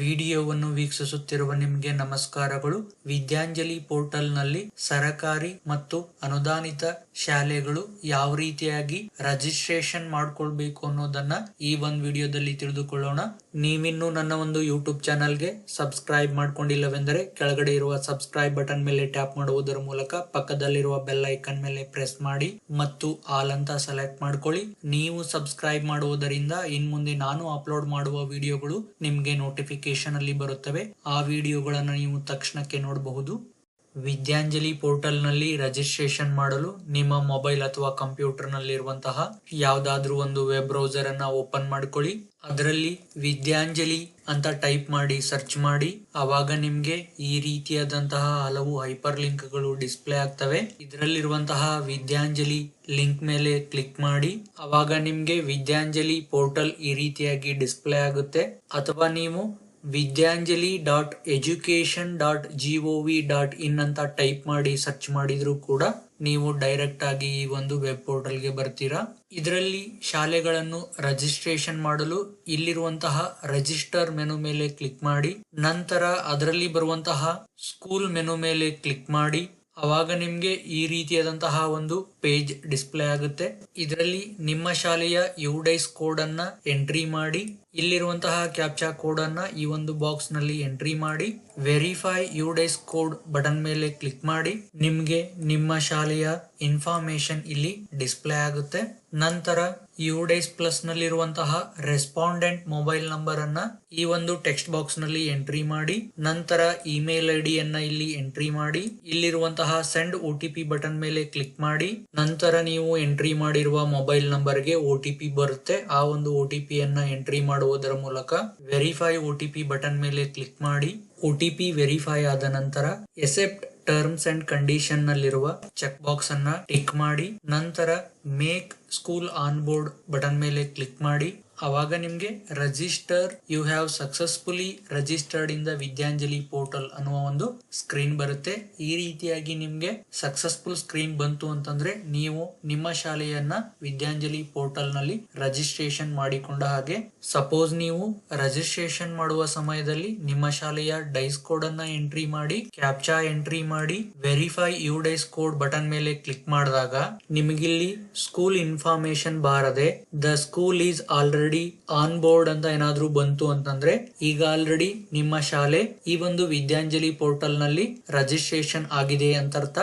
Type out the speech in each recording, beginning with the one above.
ವಿಡಿಯೋವನ್ನು ವೀಕ್ಷಿಸುತ್ತಿರುವ ನಿಮಗೆ ನಮಸ್ಕಾರಗಳು. ವಿದ್ಯಾಂಜಲಿ ಪೋರ್ಟಲ್ನಲ್ಲಿ ಸರಕಾರಿ ಮತ್ತು ಅನುದಾನಿತ ಶಾಲೆಗಳು ಯಾವ ರೀತಿಯಾಗಿ ರಿಜಿಸ್ಟ್ರೇಷನ್ ಮಾಡ್ಕೊಳ್ಬೇಕು ಅನ್ನೋದನ್ನ ಈ ಒಂದು ವಿಡಿಯೋದಲ್ಲಿ ತಿಳಿದುಕೊಳ್ಳೋಣ. ನೀವಿನ್ನೂ ನನ್ನ ಒಂದು ಯೂಟ್ಯೂಬ್ ಚಾನಲ್ಗೆ ಸಬ್ಸ್ಕ್ರೈಬ್ ಮಾಡ್ಕೊಂಡಿಲ್ಲವೆಂದರೆ ಕೆಳಗಡೆ ಇರುವ ಸಬ್ಸ್ಕ್ರೈಬ್ ಬಟನ್ ಮೇಲೆ ಟ್ಯಾಪ್ ಮಾಡುವುದರ ಮೂಲಕ ಪಕ್ಕದಲ್ಲಿರುವ ಬೆಲ್ ಐಕನ್ ಮೇಲೆ ಪ್ರೆಸ್ ಮಾಡಿ ಮತ್ತು ಆಲ್ ಅಂತ ಸೆಲೆಕ್ಟ್ ಮಾಡ್ಕೊಳ್ಳಿ. ನೀವು ಸಬ್ಸ್ಕ್ರೈಬ್ ಮಾಡುವುದರಿಂದ ಇನ್ ಮುಂದೆ ನಾನು ಅಪ್ಲೋಡ್ ಮಾಡುವ ವಿಡಿಯೋಗಳು ನಿಮಗೆ ನೋಟಿಫಿಕೇಶನ್ ಅಲ್ಲಿ ಬರುತ್ತವೆ. ಆ ವಿಡಿಯೋಗಳನ್ನು ನೀವು ತಕ್ಷಣಕ್ಕೆ ನೋಡಬಹುದು. ವಿದ್ಯಾಂಜಲಿ ಪೋರ್ಟಲ್ನಲ್ಲಿ ರಿಜಿಸ್ಟ್ರೇಷನ್ ಮಾಡಲು ನಿಮ್ಮ ಮೊಬೈಲ್ ಅಥವಾ ಕಂಪ್ಯೂಟರ್ ಯಾವುದಾದ್ರೂ ಒಂದು ವೆಬ್ ಬ್ರೌಸರ್ ಅನ್ನ ಓಪನ್ ಮಾಡ್ಕೊಳ್ಳಿ. ಅದರಲ್ಲಿ ವಿದ್ಯಾಂಜಲಿ ಅಂತ ಟೈಪ್ ಮಾಡಿ ಸರ್ಚ್ ಮಾಡಿ. ಅವಾಗ ನಿಮ್ಗೆ ಈ ರೀತಿಯಾದಂತಹ ಹಲವು ಹೈಪರ್ ಲಿಂಕ್ಗಳು ಡಿಸ್ಪ್ಲೇ ಆಗ್ತವೆ. ಇದರಲ್ಲಿರುವಂತಹ ವಿದ್ಯಾಂಜಲಿ ಲಿಂಕ್ ಮೇಲೆ ಕ್ಲಿಕ್ ಮಾಡಿ. ಅವಾಗ ನಿಮ್ಗೆ ವಿದ್ಯಾಂಜಲಿ ಪೋರ್ಟಲ್ ಈ ರೀತಿಯಾಗಿ ಡಿಸ್ಪ್ಲೇ ಆಗುತ್ತೆ. ಅಥವಾ ನೀವು Vidyanjali dot education dot G O V dot in ಅಂತ ಟೈಪ್ ಮಾಡಿ ಸರ್ಚ್ ಮಾಡಿದ್ರು ಕೂಡ ನೀವು ಡೈರೆಕ್ಟ್ ಆಗಿ ಈ ಒಂದು ವೆಬ್ ಪೋರ್ಟಲ್ಗೆ ಬರ್ತೀರಾ. ಇದರಲ್ಲಿ ಶಾಲೆಗಳನ್ನು ರಜಿಸ್ಟ್ರೇಷನ್ ಮಾಡಲು ಇಲ್ಲಿರುವಂತಹ ರಿಜಿಸ್ಟರ್ ಮೆನು ಮೇಲೆ ಕ್ಲಿಕ್ ಮಾಡಿ, ನಂತರ ಅದರಲ್ಲಿ ಬರುವಂತಹ ಸ್ಕೂಲ್ ಮೆನು ಮೇಲೆ ಕ್ಲಿಕ್ ಮಾಡಿ ಅವಾಗ ನಿಮಗೆ ಈ ರೀತಿಯಾದಂತಹ ಒಂದು ಪೇಜ್ ಡಿಸ್ಪ್ಲೇ ಆಗುತ್ತೆ. ಇದರಲ್ಲಿ ನಿಮ್ಮ ಶಾಲೆಯ ಯುಡೈಸ್ ಕೋಡ್ ಅನ್ನ ಎಂಟ್ರಿ ಮಾಡಿ, ಇಲ್ಲಿರುವಂತಹ ಕ್ಯಾಪ್ಚಾ ಕೋಡ್ ಅನ್ನ ಈ ಒಂದು ಬಾಕ್ಸ್ನಲ್ಲಿ ಎಂಟ್ರಿ ಮಾಡಿ, ವೆರಿಫೈ ಯುಡೈಸ್ ಕೋಡ್ ಬಟನ್ ಮೇಲೆ ಕ್ಲಿಕ್ ಮಾಡಿ, ನಿಮಗೆ ನಿಮ್ಮ ಶಾಲೆಯ ಇನ್ಫಾರ್ಮೇಶನ್ ಇಲ್ಲಿ ಡಿಸ್ಪ್ಲೇ ಆಗುತ್ತೆ. ನಂತರ ಯುಡೈಸ್ ಪ್ಲಸ್ ನಲ್ಲಿರುವಂತಹ ರೆಸ್ಪಾಂಡೆಂಟ್ ಮೊಬೈಲ್ ನಂಬರ್ ಅನ್ನ ಈ ಒಂದು ಟೆಕ್ಸ್ಟ್ ಬಾಕ್ಸ್ನಲ್ಲಿ ಎಂಟ್ರಿ ಮಾಡಿ, ನಂತರ ಇಮೇಲ್ ಐ ಡಿಯನ್ನ ಇಲ್ಲಿ ಎಂಟ್ರಿ ಮಾಡಿ, ಇಲ್ಲಿರುವಂತಹ send O T P button ಮೇಲೆ ಕ್ಲಿಕ್ ಮಾಡಿ, ನಂತರ ನೀವು ಎಂಟ್ರಿ ಮಾಡಿರುವ ಮೊಬೈಲ್ ನಂಬರ್ಗೆ ಒ ಟಿ ಪಿ ಬರುತ್ತೆ. ಆ ಒಂದು ಒ ಟಿ ಪಿ ಅನ್ನ ಎಂಟ್ರಿ ಮಾಡುವುದರ ಮೂಲಕ verify O T P button ಮೇಲೆ ಕ್ಲಿಕ್ ಮಾಡಿ ಒ ಟಿ ಪಿ ವೆರಿಫೈ ಆದ ನಂತರ ಎಸೆಪ್ಟ್ ಟರ್ಮ್ಸ್ ಅಂಡ್ ಕಂಡೀಷನ್ ನಲ್ಲಿರುವ ಚೆಕ್ ಬಾಕ್ಸ್ ಅನ್ನ ಟಿಕ್ ಮಾಡಿ, ನಂತರ make school on board button ಮೇಲೆ ಕ್ಲಿಕ್ ಮಾಡಿ. ಅವಾಗ ನಿಮಗೆ register you have successfully registered in the Vidyanjali portal ಅನ್ನುವ ಒಂದು ಸ್ಕ್ರೀನ್ ಬರುತ್ತೆ. ಈ ರೀತಿಯಾಗಿ ನಿಮಗೆ ಸಕ್ಸಸ್ಫುಲ್ ಸ್ಕ್ರೀನ್ ಬಂತು ಅಂತಂದ್ರೆ ನೀವು ನಿಮ್ಮ ಶಾಲೆಯನ್ನ ವಿದ್ಯಾಂಜಲಿ ಪೋರ್ಟಲ್ನಲ್ಲಿ ರಜಿಸ್ಟ್ರೇಷನ್ ಮಾಡಿಕೊಂಡ ಹಾಗೆ ಸಪೋಸ್ ನೀವು ರಜಿಸ್ಟ್ರೇಷನ್ ಮಾಡುವ ಸಮಯದಲ್ಲಿ ನಿಮ್ಮ ಶಾಲೆಯ ಡೈಸ್ ಕೋಡ್ ಅನ್ನ ಎಂಟ್ರಿ ಮಾಡಿ ಕ್ಯಾಪ್ಚಾ ಎಂಟ್ರಿ ಮಾಡಿ verify U DISE code button ಮೇಲೆ ಕ್ಲಿಕ್ ಮಾಡಿದಾಗ ನಿಮಗಿಲ್ಲಿ ಸ್ಕೂಲ್ ಇನ್ಫಾರ್ಮೇಶನ್ ಬಾರದೆ the school is already on board ಅಂತ ಏನಾದ್ರೂ ಬಂತು ಅಂತಂದ್ರೆ ಈಗ ಆಲ್ರೆಡಿ ನಿಮ್ಮ ಶಾಲೆ ಈ ಒಂದು ವಿದ್ಯಾಂಜಲಿ ಪೋರ್ಟಲ್ನಲ್ಲಿ ರಜಿಸ್ಟ್ರೇಷನ್ ಆಗಿದೆ ಅಂತ ಅರ್ಥ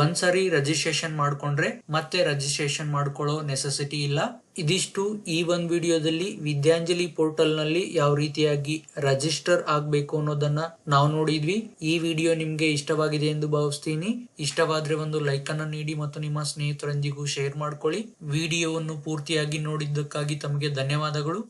ಒಂದ್ಸರಿ ರಜಿಸ್ಟ್ರೇಷನ್ ಮಾಡ್ಕೊಂಡ್ರೆ ಮತ್ತೆ ರಜಿಸ್ಟ್ರೇಷನ್ ಮಾಡ್ಕೊಳ್ಳೋ ನೆಸೆಸಿಟಿ ಇಲ್ಲ. ಇದಿಷ್ಟು ಈ ಒಂದು ವಿಡಿಯೋದಲ್ಲಿ ವಿದ್ಯಾಂಜಲಿ ಪೋರ್ಟಲ್ನಲ್ಲಿ ಯಾವ ರೀತಿಯಾಗಿ ರಿಜಿಸ್ಟರ್ ಆಗಬೇಕು ಅನ್ನೋದನ್ನ ನಾವು ನೋಡಿದ್ವಿ. ಈ ವಿಡಿಯೋ ನಿಮ್ಗೆ ಇಷ್ಟವಾಗಿದೆ ಎಂದು ಭಾವಿಸ್ತೀನಿ. ಇಷ್ಟವಾದ್ರೆ ಒಂದು ಲೈಕ್ ಅನ್ನ ನೀಡಿ ಮತ್ತು ನಿಮ್ಮ ಸ್ನೇಹಿತರೊಂದಿಗೂ ಶೇರ್ ಮಾಡ್ಕೊಳ್ಳಿ. ವಿಡಿಯೋವನ್ನು ಪೂರ್ತಿಯಾಗಿ ನೋಡಿದ್ದಕ್ಕಾಗಿ ತಮಗೆ ಧನ್ಯವಾದಗಳು.